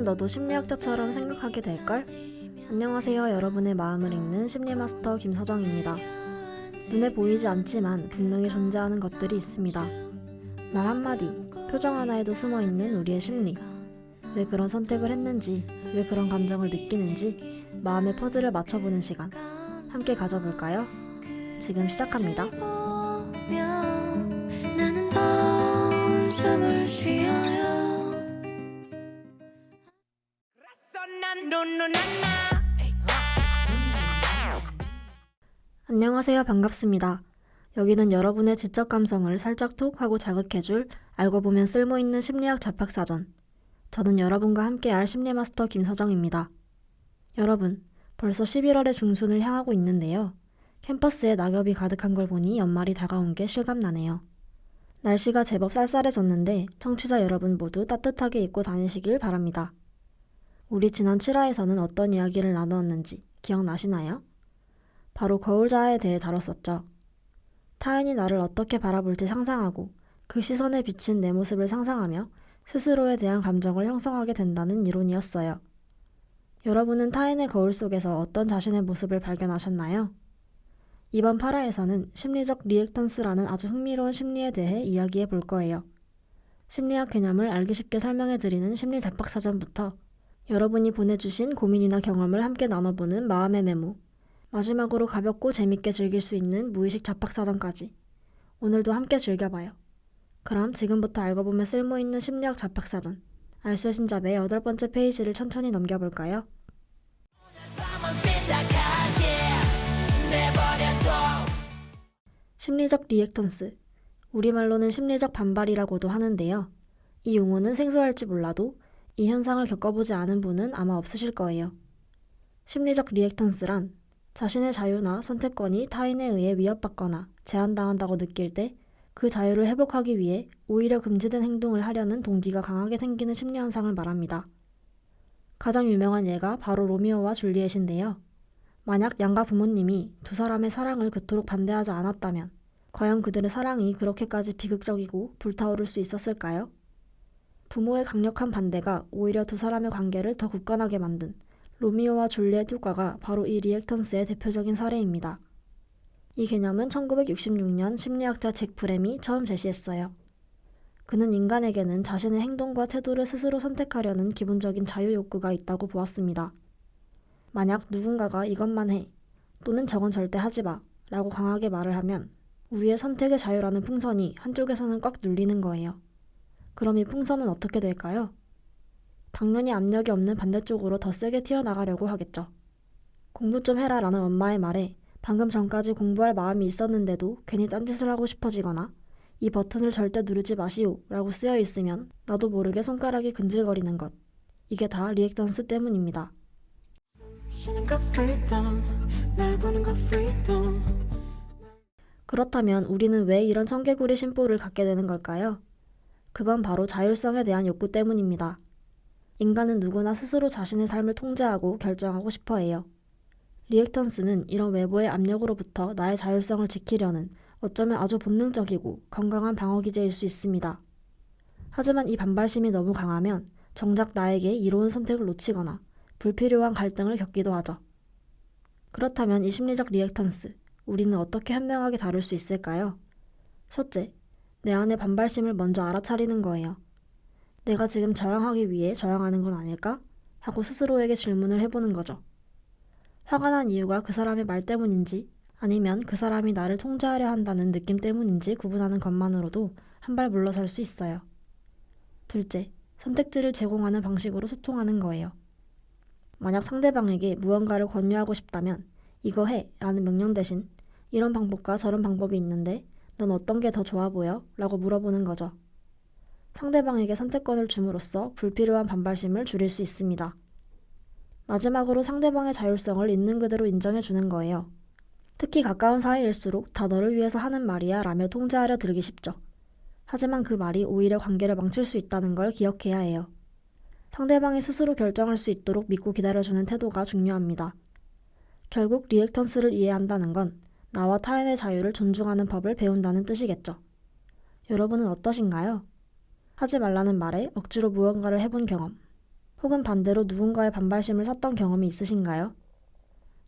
하면 너도 심리학자처럼 생각하게 될걸? 안녕하세요. 여러분의 마음을 읽는 심리마스터 김서정입니다. 눈에 보이지 않지만 분명히 존재하는 것들이 있습니다. 말 한마디, 표정 하나에도 숨어 있는 우리의 심리. 왜 그런 선택을 했는지, 왜 그런 감정을 느끼는지 마음의 퍼즐을 맞춰보는 시간. 함께 가져볼까요? 지금 시작합니다. 안녕하세요. 반갑습니다. 여기는 여러분의 지적 감성을 살짝 톡 하고 자극해줄 알고 보면 쓸모있는 심리학 잡학사전. 저는 여러분과 함께할 심리마스터 김서정입니다. 여러분, 벌써 11월의 중순을 향하고 있는데요. 캠퍼스에 낙엽이 가득한 걸 보니 연말이 다가온 게 실감나네요. 날씨가 제법 쌀쌀해졌는데 청취자 여러분 모두 따뜻하게 입고 다니시길 바랍니다. 우리 지난 7화에서는 어떤 이야기를 나누었는지 기억나시나요? 바로 거울자아에 대해 다뤘었죠. 타인이 나를 어떻게 바라볼지 상상하고 그 시선에 비친 내 모습을 상상하며 스스로에 대한 감정을 형성하게 된다는 이론이었어요. 여러분은 타인의 거울 속에서 어떤 자신의 모습을 발견하셨나요? 이번 8화에서는 심리적 리액턴스라는 아주 흥미로운 심리에 대해 이야기해 볼 거예요. 심리학 개념을 알기 쉽게 설명해 드리는 심리 잡학사전부터 여러분이 보내주신 고민이나 경험을 함께 나눠보는 마음의 메모, 마지막으로 가볍고 재밌게 즐길 수 있는 무의식 잡학사전까지 오늘도 함께 즐겨봐요. 그럼 지금부터 알고 보면 쓸모있는 심리학 잡학사전 알쓸신잡의 여덟 번째 페이지를 천천히 넘겨볼까요? 심리적 리액턴스 우리말로는 심리적 반발이라고도 하는데요. 이 용어는 생소할지 몰라도 이 현상을 겪어보지 않은 분은 아마 없으실 거예요. 심리적 리액턴스란 자신의 자유나 선택권이 타인에 의해 위협받거나 제한당한다고 느낄 때 그 자유를 회복하기 위해 오히려 금지된 행동을 하려는 동기가 강하게 생기는 심리 현상을 말합니다. 가장 유명한 예가 바로 로미오와 줄리엣인데요. 만약 양가 부모님이 두 사람의 사랑을 그토록 반대하지 않았다면 과연 그들의 사랑이 그렇게까지 비극적이고 불타오를 수 있었을까요? 부모의 강력한 반대가 오히려 두 사람의 관계를 더 굳건하게 만든 로미오와 줄리엣 효과가 바로 이 리액턴스의 대표적인 사례입니다. 이 개념은 1966년 심리학자 잭 브램이 처음 제시했어요. 그는 인간에게는 자신의 행동과 태도를 스스로 선택하려는 기본적인 자유 욕구가 있다고 보았습니다. 만약 누군가가 이것만 해 또는 저건 절대 하지 마 라고 강하게 말을 하면 우리의 선택의 자유라는 풍선이 한쪽에서는 꽉 눌리는 거예요. 그럼 이 풍선은 어떻게 될까요? 당연히 압력이 없는 반대쪽으로 더 세게 튀어나가려고 하겠죠. 공부 좀 해라 라는 엄마의 말에 방금 전까지 공부할 마음이 있었는데도 괜히 딴짓을 하고 싶어지거나 이 버튼을 절대 누르지 마시오 라고 쓰여 있으면 나도 모르게 손가락이 근질거리는 것. 이게 다 리액턴스 때문입니다. 그렇다면 우리는 왜 이런 청개구리 심보를 갖게 되는 걸까요? 그건 바로 자율성에 대한 욕구 때문입니다. 인간은 누구나 스스로 자신의 삶을 통제하고 결정하고 싶어 해요. 리액턴스는 이런 외부의 압력으로부터 나의 자율성을 지키려는 어쩌면 아주 본능적이고 건강한 방어기제일 수 있습니다. 하지만 이 반발심이 너무 강하면 정작 나에게 이로운 선택을 놓치거나 불필요한 갈등을 겪기도 하죠. 그렇다면 이 심리적 리액턴스, 우리는 어떻게 현명하게 다룰 수 있을까요? 첫째, 내 안의 반발심을 먼저 알아차리는 거예요. 내가 지금 저항하기 위해 저항하는 건 아닐까? 하고 스스로에게 질문을 해보는 거죠. 화가 난 이유가 그 사람의 말 때문인지 아니면 그 사람이 나를 통제하려 한다는 느낌 때문인지 구분하는 것만으로도 한 발 물러설 수 있어요. 둘째, 선택지를 제공하는 방식으로 소통하는 거예요. 만약 상대방에게 무언가를 권유하고 싶다면 이거 해 라는 명령 대신 이런 방법과 저런 방법이 있는데 넌 어떤 게 더 좋아 보여? 라고 물어보는 거죠. 상대방에게 선택권을 줌으로써 불필요한 반발심을 줄일 수 있습니다. 마지막으로 상대방의 자율성을 있는 그대로 인정해 주는 거예요. 특히 가까운 사이일수록 다 너를 위해서 하는 말이야 라며 통제하려 들기 쉽죠. 하지만 그 말이 오히려 관계를 망칠 수 있다는 걸 기억해야 해요. 상대방이 스스로 결정할 수 있도록 믿고 기다려주는 태도가 중요합니다. 결국 리액턴스를 이해한다는 건 나와 타인의 자유를 존중하는 법을 배운다는 뜻이겠죠. 여러분은 어떠신가요? 하지 말라는 말에 억지로 무언가를 해본 경험. 혹은 반대로 누군가의 반발심을 샀던 경험이 있으신가요?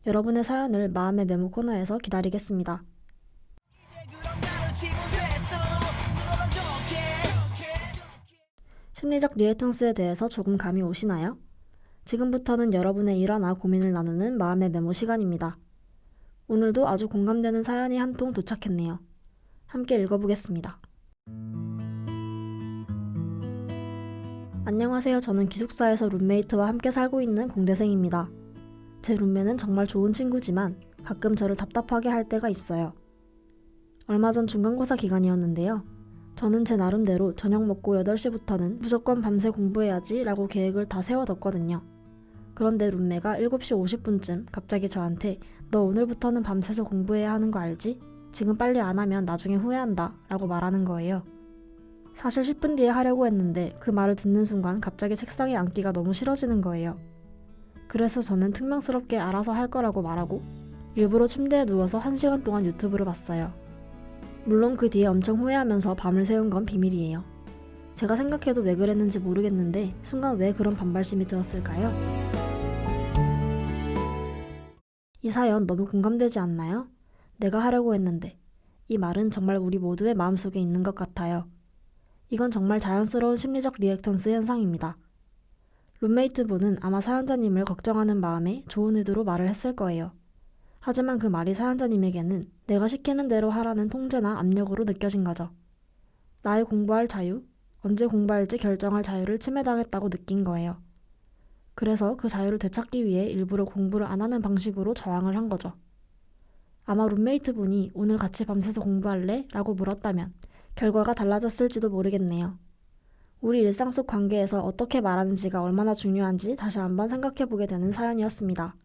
여러분의 사연을 마음의 메모 코너에서 기다리겠습니다. 심리적 리액턴스에 대해서 조금 감이 오시나요? 지금부터는 여러분의 일화나 고민을 나누는 마음의 메모 시간입니다. 오늘도 아주 공감되는 사연이 한 통 도착했네요. 함께 읽어보겠습니다. 안녕하세요. 저는 기숙사에서 룸메이트와 함께 살고 있는 공대생입니다. 제 룸메는 정말 좋은 친구지만 가끔 저를 답답하게 할 때가 있어요. 얼마 전 중간고사 기간이었는데요. 저는 제 나름대로 저녁 먹고 8시부터는 무조건 밤새 공부해야지 라고 계획을 다 세워뒀거든요. 그런데 룸메가 7시 50분쯤 갑자기 저한테 너 오늘부터는 밤새서 공부해야 하는 거 알지? 지금 빨리 안 하면 나중에 후회한다 라고 말하는 거예요. 사실 10분 뒤에 하려고 했는데 그 말을 듣는 순간 갑자기 책상에 앉기가 너무 싫어지는 거예요. 그래서 저는 퉁명스럽게 알아서 할 거라고 말하고 일부러 침대에 누워서 1시간 동안 유튜브를 봤어요. 물론 그 뒤에 엄청 후회하면서 밤을 새운 건 비밀이에요. 제가 생각해도 왜 그랬는지 모르겠는데 순간 왜 그런 반발심이 들었을까요? 이 사연 너무 공감되지 않나요? 내가 하려고 했는데 이 말은 정말 우리 모두의 마음속에 있는 것 같아요. 이건 정말 자연스러운 심리적 리액턴스 현상입니다. 룸메이트 분은 아마 사연자님을 걱정하는 마음에 좋은 의도로 말을 했을 거예요. 하지만 그 말이 사연자님에게는 내가 시키는 대로 하라는 통제나 압력으로 느껴진 거죠. 나의 공부할 자유, 언제 공부할지 결정할 자유를 침해당했다고 느낀 거예요. 그래서 그 자유를 되찾기 위해 일부러 공부를 안 하는 방식으로 저항을 한 거죠. 아마 룸메이트 분이 오늘 같이 밤새서 공부할래? 라고 물었다면 결과가 달라졌을지도 모르겠네요. 우리 일상 속 관계에서 어떻게 말하는지가 얼마나 중요한지 다시 한번 생각해 보게 되는 사연이었습니다.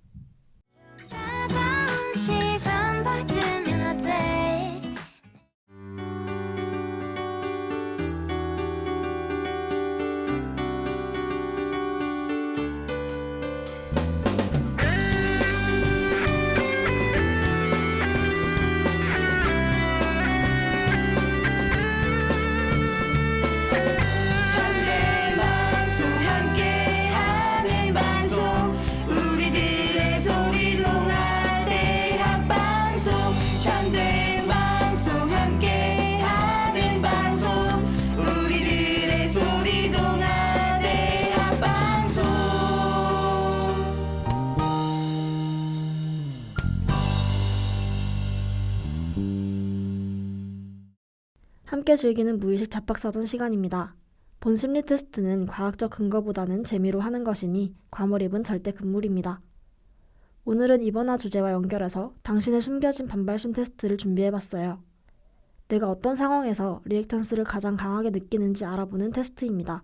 함께 즐기는 무의식 잡박사전 시간입니다. 본 심리 테스트는 과학적 근거보다는 재미로 하는 것이니 과몰입은 절대 금물입니다. 오늘은 이번화 주제와 연결해서 당신의 숨겨진 반발심 테스트를 준비해봤어요. 내가 어떤 상황에서 리액턴스를 가장 강하게 느끼는지 알아보는 테스트입니다.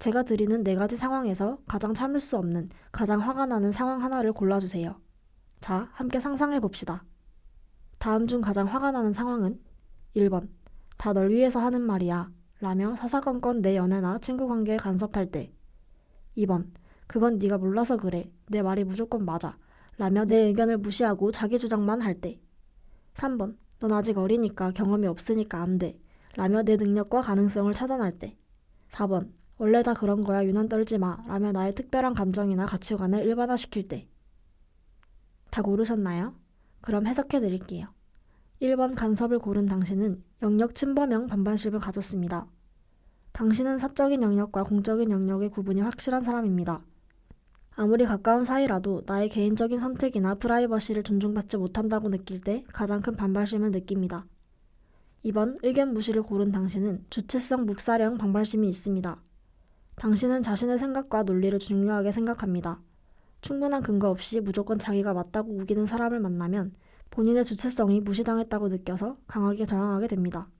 제가 드리는 네 가지 상황에서 가장 참을 수 없는, 가장 화가 나는 상황 하나를 골라주세요. 자, 함께 상상해 봅시다. 다음 중 가장 화가 나는 상황은 1번. 다 널 위해서 하는 말이야. 라며 사사건건 내 연애나 친구 관계에 간섭할 때. 2번. 그건 네가 몰라서 그래. 내 말이 무조건 맞아. 라며 내 의견을 무시하고 자기 주장만 할 때. 3번. 넌 아직 어리니까 경험이 없으니까 안 돼. 라며 내 능력과 가능성을 차단할 때. 4번. 원래 다 그런 거야 유난 떨지 마. 라며 나의 특별한 감정이나 가치관을 일반화시킬 때. 다 고르셨나요? 그럼 해석해 드릴게요. 1번 간섭을 고른 당신은 영역 침범형 반발심을 가졌습니다. 당신은 사적인 영역과 공적인 영역의 구분이 확실한 사람입니다. 아무리 가까운 사이라도 나의 개인적인 선택이나 프라이버시를 존중받지 못한다고 느낄 때 가장 큰 반발심을 느낍니다. 2번 의견 무시를 고른 당신은 주체성 묵사령 반발심이 있습니다. 당신은 자신의 생각과 논리를 중요하게 생각합니다. 충분한 근거 없이 무조건 자기가 맞다고 우기는 사람을 만나면 본인의 주체성이 무시당했다고 느껴서 강하게 저항하게 됩니다.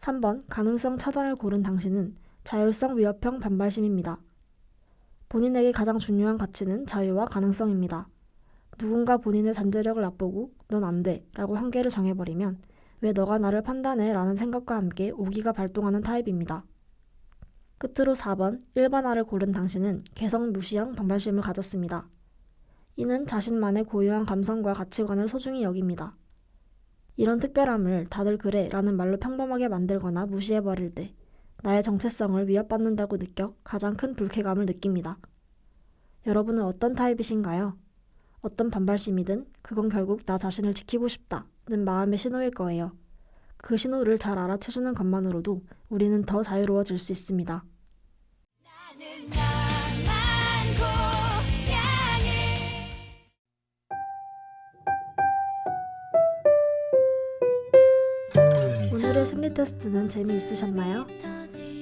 3번 가능성 차단을 고른 당신은 자율성 위협형 반발심입니다. 본인에게 가장 중요한 가치는 자유와 가능성입니다. 누군가 본인의 잠재력을 맛보고 넌 안 돼 라고 한계를 정해버리면 왜 너가 나를 판단해 라는 생각과 함께 오기가 발동하는 타입입니다. 끝으로 4번 일반화를 고른 당신은 개성 무시형 반발심을 가졌습니다. 이는 자신만의 고유한 감성과 가치관을 소중히 여깁니다. 이런 특별함을 다들 그래 라는 말로 평범하게 만들거나 무시해버릴 때 나의 정체성을 위협받는다고 느껴 가장 큰 불쾌감을 느낍니다. 여러분은 어떤 타입이신가요? 어떤 반발심이든 그건 결국 나 자신을 지키고 싶다는 마음의 신호일 거예요. 그 신호를 잘 알아채주는 것만으로도 우리는 더 자유로워질 수 있습니다. 오늘의 심리 테스트는 재미있으셨나요?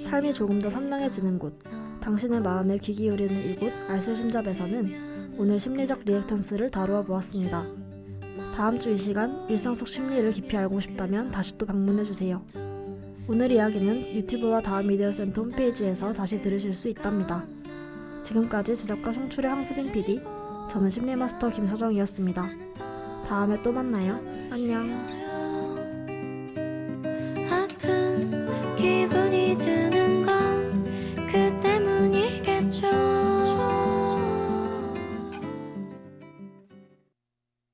삶이 조금 더 선명해지는 곳, 당신의 마음에 귀 기울이는 이곳 알쓸심잡에서는 오늘 심리적 리액턴스를 다루어 보았습니다. 다음 주 이 시간 일상 속 심리를 깊이 알고 싶다면 다시 또 방문해 주세요. 오늘 이야기는 유튜브와 다음 미디어 센터 홈페이지에서 다시 들으실 수 있답니다. 지금까지 제작과 송출의 황수빈 PD, 저는 심리마스터 김서정이었습니다. 다음에 또 만나요. 안녕.